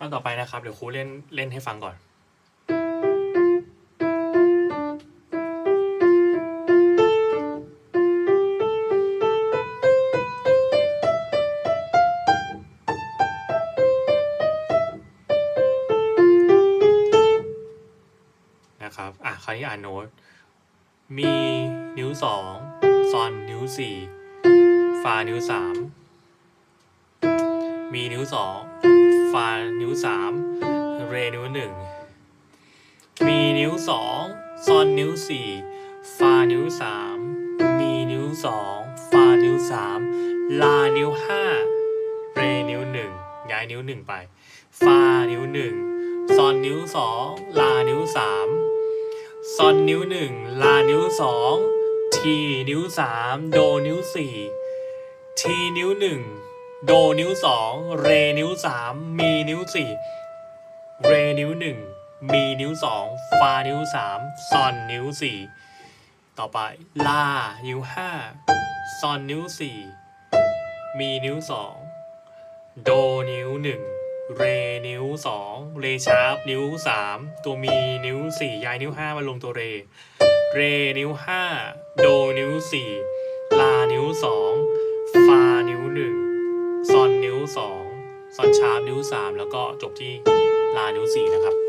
ตอนต่อไปนะครับ เดี๋ยวครูเล่นเล่นให้ฟังก่อนนะครับอะคราวนี้อ่านโน้ต มีนิ้วสองซอนนิ้วสี่ฟานิ้วสามมีนิ้วสอง ฟานิ้วสามเรนิ้วหนึ่งมีนิ้วสองซอนนิ้วสี่ฟานิ้วสามมีนิ้วสองฟานิ้วสามลานิ้วห้าเรนิ้วหนึ่งย้ายนิ้วหนึ่งไป ฟานิ้วหนึ่งซอนนิ้วสองลานิ้วสามซอนนิ้วหนึ่งลานิ้วสองทีนิ้วสามโดนิ้วสี่ทีนิ้วหนึ่ง โดนิ้วสองเรนิ้วสามมีนิ้วสี่เรนิ้วหนึ่งมีนิ้วสองฟานิ้วสามซอนนิ้วสี่ต่อไปลานิ้วห้าซอนนิ้วสี่มีนิ้วสองโดนิ้วหนึ่งเรนิ้วสองเรชาร์ปนิ้วสามตัวมีนิ้วสี่ย้ายนิ้วห้ามาลงตัวเร เรนิ้วห้าโดนิ้วสี่ลานิ้วสอง นิ้วสองซอนชาร์ปนิ้วสามแล้วก็จบที่ลานิ้วสี่นะครับ